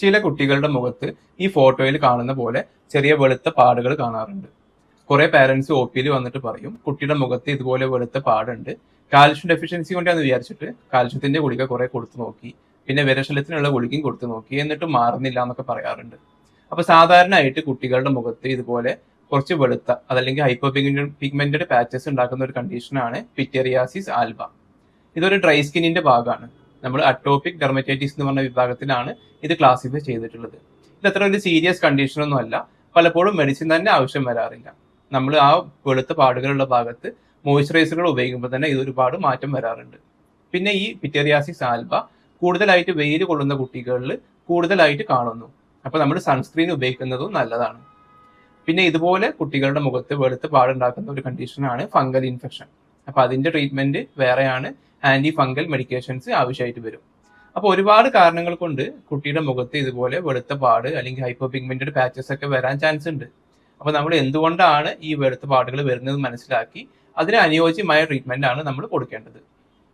ചില കുട്ടികളുടെ മുഖത്ത് ഈ ഫോട്ടോയിൽ കാണുന്ന പോലെ ചെറിയ വെളുത്ത പാടുകൾ കാണാറുണ്ട്. കുറെ പാരന്റ്സ് ഒ പിയിൽ വന്നിട്ട് പറയും കുട്ടിയുടെ മുഖത്ത് ഇതുപോലെ വെളുത്ത പാടുണ്ട്. കാൽഷ്യം ഡെഫിഷ്യൻസി കൊണ്ടാന്ന് വിചാരിച്ചിട്ട് കാൽഷ്യത്തിന്റെ ഗുളിക കുറെ കൊടുത്തു നോക്കി. പിന്നെ വിരശലത്തിനുള്ള ഗുളികയും കൊടുത്തു നോക്കി. എന്നിട്ട് മാറുന്നില്ല എന്നൊക്കെ പറയാറുണ്ട്. അപ്പൊ സാധാരണയായിട്ട് കുട്ടികളുടെ മുഖത്ത് ഇതുപോലെ കുറച്ച് വെളുത്ത അതല്ലെങ്കിൽ ഹൈപ്പോ പിഗ്മെന്റഡ് പാച്ചസ് ഉണ്ടാക്കുന്ന ഒരു കണ്ടീഷനാണ് പിറ്റേറിയാസിസ് ആൽബ ഇതൊരു ഡ്രൈ സ്കിന്നിന്റെ ഭാഗമാണ്. നമ്മൾ അട്ടോപിക് ഡെർമറ്റൈറ്റിസ് എന്ന് പറഞ്ഞ വിഭാഗത്തിലാണ് ഇത് ക്ലാസിഫൈ ചെയ്തിട്ടുള്ളത്. ഇത് അത്ര ഒരു സീരിയസ് കണ്ടീഷൻ ഒന്നും അല്ല. പലപ്പോഴും മെഡിസിൻ തന്നെ ആവശ്യം വരാറില്ല. നമ്മൾ ആ വെളുത്ത പാടുകളുള്ള ഭാഗത്ത് മോയ്സ്ചറൈസറുകൾ ഉപയോഗിക്കുമ്പോൾ തന്നെ ഇത് ഒരുപാട് മാറ്റം വരാറുണ്ട്. പിന്നെ ഈ പിറ്റേറിയാസിസ് ആൽബ കൂടുതലായിട്ട് വെയിൽ കൊള്ളുന്ന കുട്ടികളിൽ കൂടുതലായിട്ട് കാണുന്നു. അപ്പോൾ നമ്മൾ സൺസ്ക്രീൻ ഉപയോഗിക്കുന്നതും നല്ലതാണ്. പിന്നെ ഇതുപോലെ കുട്ടികളുടെ മുഖത്ത് വെളുത്ത് പാടുണ്ടാക്കുന്ന ഒരു കണ്ടീഷനാണ് ഫംഗൽ ഇൻഫെക്ഷൻ അപ്പൊ അതിന്റെ ട്രീറ്റ്മെന്റ് വേറെയാണ് ആന്റി ഫംഗൽ മെഡിക്കേഷൻസ് ആവശ്യമായിട്ട് വരും. അപ്പോൾ ഒരുപാട് കാരണങ്ങൾ കൊണ്ട് കുട്ടിയുടെ മുഖത്ത് ഇതുപോലെ വെളുത്ത പാട് അല്ലെങ്കിൽ ഹൈപ്പോ പിഗ്മെന്റഡ് പാച്ചസ് ഒക്കെ വരാൻ ചാൻസ് ഉണ്ട്. അപ്പൊ നമ്മൾ എന്തുകൊണ്ടാണ് ഈ വെളുത്ത പാടുകൾ വരുന്നത് മനസ്സിലാക്കി അതിന് അനുയോജ്യമായ ട്രീറ്റ്മെന്റ് ആണ് നമ്മൾ കൊടുക്കേണ്ടത്.